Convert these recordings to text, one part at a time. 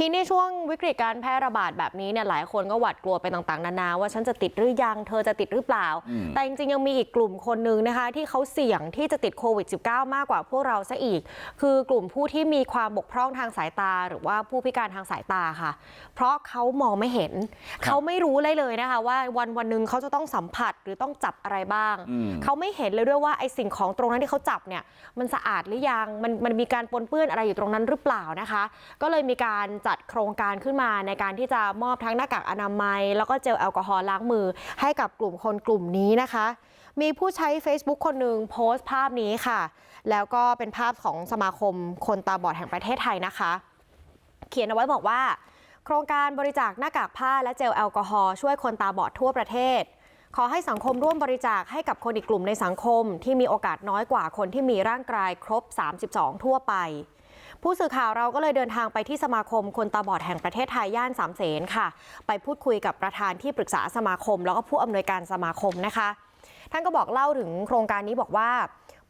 ทีนี้ช่วงวิกฤตการแพร่ระบาดแบบนี้เนี่ยหลายคนก็หวาดกลัวไปต่างๆนานาว่าฉันจะติดหรือยังเธอจะติดหรือเปล่าอืมแต่จริงๆยังมีอีกกลุ่มคนนึงนะคะ ที่เขาเสี่ยงที่จะติดโควิด -19 มากกว่าพวกเราซะอีก คือกลุ่มผู้ที่มีความบกพร่องทางสายตา หรือว่าผู้พิการทางสายตาค่ะ เพราะเขามองไม่เห็น เขาไม่รู้เลยเลยนะคะ ว่าวันวันๆหนึ่งเขาจะต้องสัมผัสหรือต้องจับอะไรบ้างอืมเขาไม่เห็นเลยด้วยว่าไอ้สิ่งของตรงนั้นที่เขาจับเนี่ยมันสะอาดหรือยังมันมันมีการปนเปื้อนอะไรอยู่ตรงนั้นหรือเปล่านะคะ ก็เลยมีการจัดโครงการขึ้นมาในการที่จะมอบทั้งหน้ากากอนามัย แล้วก็เจลแอลกอฮอล์ล้างมือให้กับกลุ่มคนกลุ่มนี้นะคะ มีผู้ใช้ Facebook คนหนึ่งโพสต์ภาพนี้ค่ะ แล้วก็เป็นภาพของสมาคมคนตาบอดแห่งประเทศไทยนะคะ เขียนเอาไว้บอกว่า โครงการบริจาคหน้ากากผ้าและเจลแอลกอฮอล์ช่วยคนตาบอดทั่วประเทศขอให้สังคมร่วมบริจาคให้กับคนอีกกลุ่มในสังคมที่มีโอกาสน้อยกว่าคนที่มีร่างกายครบ 32 ทั่วไป ผู้สื่อข่าวเราก็เลยเดินทางไปที่สมาคมคนตาบอดแห่งประเทศไทยย่านสามเสนค่ะ ไปพูดคุยกับประธานที่ปรึกษาสมาคม แล้วก็ผู้อำนวยการสมาคมนะคะ ท่านก็บอกเล่าถึงโครงการนี้บอกว่า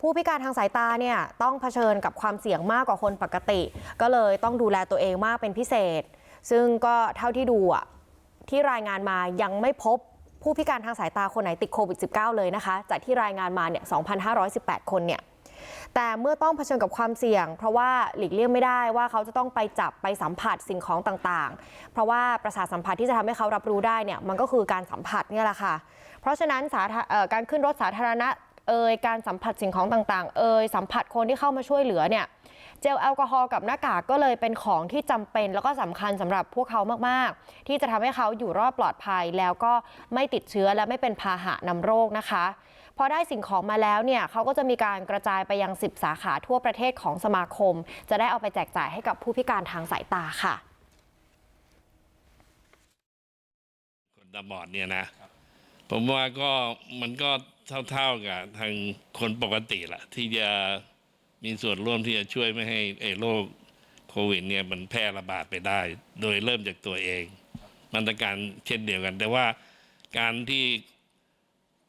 ผู้พิการทางสายตาเนี่ยต้องเผชิญกับความเสี่ยงมากกว่าคนปกติ ก็เลยต้องดูแลตัวเองมากเป็นพิเศษ ซึ่งก็เท่าที่ดูอะที่รายงานมายังไม่พบผู้พิการทางสายตาคนไหนติดโควิด -19 เลยนะคะ จากที่รายงานมาเนี่ย2,518 คนเนี่ย แต่เมื่อต้องเผชิญกับความเสี่ยง เพราะว่าหลีกเลี่ยงไม่ได้ว่าเขาจะต้องไปจับไปสัมผัสสิ่งของต่างๆ เพราะว่าประสาทสัมผัสที่จะทำให้เขารับรู้ได้เนี่ยมันก็คือการสัมผัสเนี่ยแหละค่ะ เพราะฉะนั้นการขึ้นรถสาธารณะ เอ่ยการสัมผัสสิ่งของต่างๆ เอ่ยสัมผัสคนที่เข้ามาช่วยเหลือเนี่ยเจลแอลกอฮอล์กับหน้ากากก็เลยเป็นของที่จำเป็นแล้วก็สำคัญสำหรับพวกเขามากๆ ที่จะทำให้เขาอยู่รอดปลอดภัยแล้วก็ไม่ติดเชื้อและไม่เป็นพาหะนำโรคนะคะพอได้สิ่งของมาแล้วเนี่ยเขาก็จะมีการกระจายไปยัง 10 สาขาทั่วประเทศของสมาคม จะได้เอาไปแจกจ่ายให้กับผู้พิการทางสายตาค่ะ คนตาบอดเนี่ยนะ ผมว่าก็มันก็เท่าๆกับทางคนปกติแหละที่จะมีส่วนร่วมที่จะช่วยไม่ให้ไอ้โรคโควิดเนี่ยมันแพร่ระบาดไปได้ โดยเริ่มจากตัวเอง มาตรการเช่นเดียวกัน แต่ว่าการที่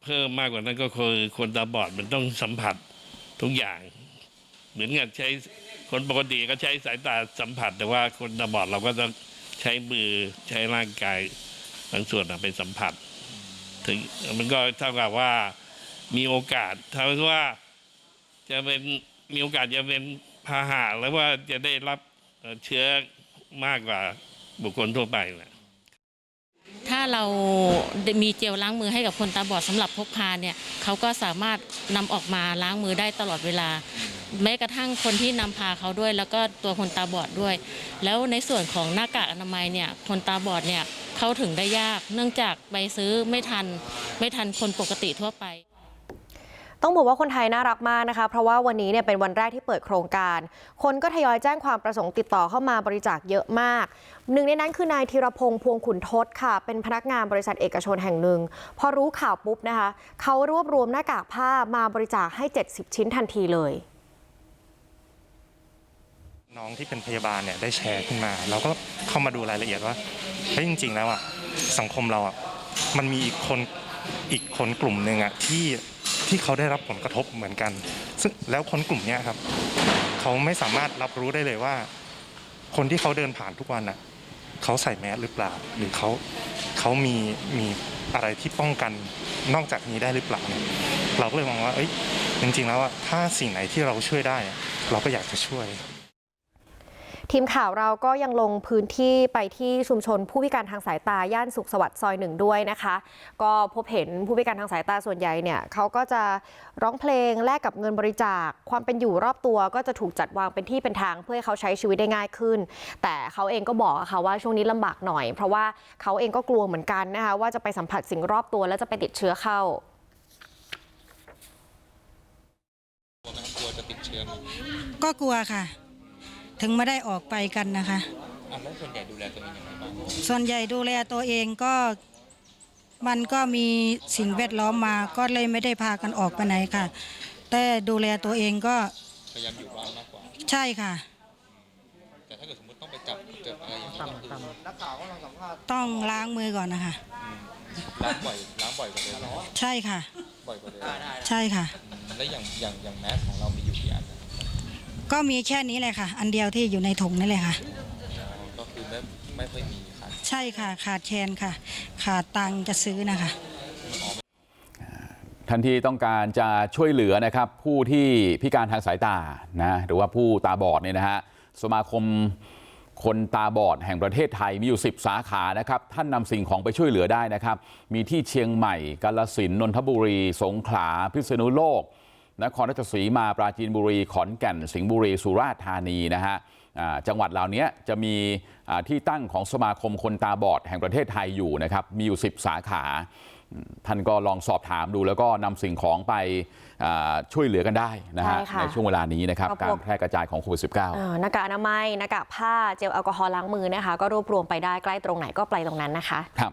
เพิ่มมากกว่านั้นก็คือคนตาบอดมันต้องสัมผัสทุกอย่าง เหมือนกับใช้คนปกติก็ใช้สายตาสัมผัส แต่ว่าคนตาบอดเราก็ต้องใช้มือใช้ร่างกายบางส่วนไปสัมผัส ถึงมันก็เท่ากับว่ามีโอกาสถ้าว่าจะเป็นมีโอกาสจะเป็นพาหะแล้วว่าจะได้รับเอ่อเชื้อมากกว่าบุคคลทั่วไปแหละถ้าเรามีเจลล้างมือให้กับคนตาบอดสำหรับพกพาเนี่ยเขาก็สามารถนำออกมาล้างมือได้ตลอดเวลา แม้กระทั่งคนที่นำพาเขาด้วย แล้วก็ตัวคนตาบอดด้วย แล้วในส่วนของหน้ากากอนามัยเนี่ยคนตาบอดเนี่ย เข้าถึงได้ยาก เนื่องจากไปซื้อไม่ทัน ไม่ทันคนปกติทั่วไปต้องบอกว่าคนไทยน่ารักมากนะคะ เพราะว่าวันนี้เนี่ยเป็นวันแรกที่เปิดโครงการ คนก็ทยอยแจ้งความประสงค์ติดต่อเข้ามาบริจาคเยอะมาก หนึ่งในนั้นคือนายธีรพงษ์พวงขุนทศค่ะ เป็นพนักงานบริษัทเอกชนแห่งหนึ่ง พอรู้ข่าวปุ๊บนะคะ เขารวบรวมหน้ากากผ้ามาบริจาคให้ 70 ชิ้นทันทีเลย น้องที่เป็นพยาบาลเนี่ยได้แชร์ขึ้นมา เราก็เข้ามาดูรายละเอียดว่าเฮ้ยจริง ๆ แล้วอะสังคมเราอะมันมีอีกคนอีกคนกลุ่มหนึ่งอะที่ที่เขาได้รับผลกระทบเหมือนกัน ซึ่งแล้วคนกลุ่มเนี้ยครับเขาไม่สามารถรับรู้ได้เลยว่า คนที่เขาเดินผ่านทุกวันอะเขาใส่แมสหรือเปล่า หรือเขาเขามีมีอะไรที่ป้องกันนอกจากนี้ได้หรือเปล่าเนี่ยเราก็เลยมองว่าเอ้ยจริงๆแล้วอะถ้าสิ่งไหนที่เราช่วยได้ เราก็อยากจะช่วย ทีมข่าวเราก็ยังลงพื้นที่ไปที่ชุมชนผู้พิการทางสายตาย่านสุขสวัสดิ์ซอยหนึ่งด้วยนะคะ ก็พบเห็นผู้พิการทางสายตาส่วนใหญ่เนี่ยเขาก็จะร้องเพลงแลกกับเงินบริจาค ความเป็นอยู่รอบตัวก็จะถูกจัดวางเป็นที่เป็นทางเพื่อให้เขาใช้ชีวิตได้ง่ายขึ้น แต่เขาเองก็บอกอะค่ะว่าช่วงนี้ลำบากหน่อย เพราะว่าเขาเองก็กลัวเหมือนกันนะคะว่าจะไปสัมผัสสิ่งรอบตัว แล้วจะไปติดเชื้อเข้าก็กลัวค่ะ ถึงไม่ได้ออกไปกันนะคะ อะแล้วส่วนใหญ่ดูแลตัวเองยังไงบ้างส่วนใหญ่ดูแลตัวเองก็มันก็มีสิ่งแวดล้อมมาก็เลยไม่ได้พากันออกไปไหนค่ะ แต่ดูแลตัวเองก็พยายามอยู่บ้านมากกว่า ใช่ค่ะ แต่ถ้าเกิดสมมติต้องไปจับเจออะไรอย่างนี้ก็คือต้องล้างมือก่อนนะคะ ล้างบ่อยล้างบ่อยกว่าเดิมไหมใช่ค่ะ บ่อยกว่าเดิมใช่ค่ะอืมแล้วอย่างอย่างอย่างแมสของเรามีอยู่กี่อันนะ ก็มีแค่นี้เลยค่ะ อันเดียวที่อยู่ในถุงนี่เลยค่ะ ก็คือไม่ไม่ค่อยมีค่ะใช่ค่ะ ขาดแคลนค่ะ ขาดตังค์จะซื้อนะคะทันที่ต้องการจะช่วยเหลือนะครับ ผู้ที่พิการทางสายตานะหรือว่าผู้ตาบอดเนี่ยนะฮะสมาคมคนตาบอดแห่งประเทศไทยมีอยู่ 10 สาขานะครับ ท่านนำสิ่งของไปช่วยเหลือได้นะครับ มีที่เชียงใหม่กาลสินนนทบุรี สงขลาพิษณุโลก นครราชสีมาปราจีนบุรีขอนแก่นสิงห์บุรีสุราษฎร์ธานีนะฮะอ่าจังหวัดเหล่านี้จะมีอ่าที่ตั้งของสมาคมคนตาบอดแห่งประเทศไทยอยู่นะครับมีอยู่10สาขาท่านก็ลองสอบถามดูแล้วก็นำสิ่งของไปอ่าช่วยเหลือกันได้นะฮะใช่ค่ะในช่วงเวลานี้นะครับก็พวกการแพร่กระจายของโควิด -19 เอ่อหน้ากากอนามัยหน้ากากผ้าเจลแอลกอฮอล์ล้างมือนะคะก็รวบรวมไปได้ใกล้ตรงไหนก็ไปตรงนั้นนะคะครับ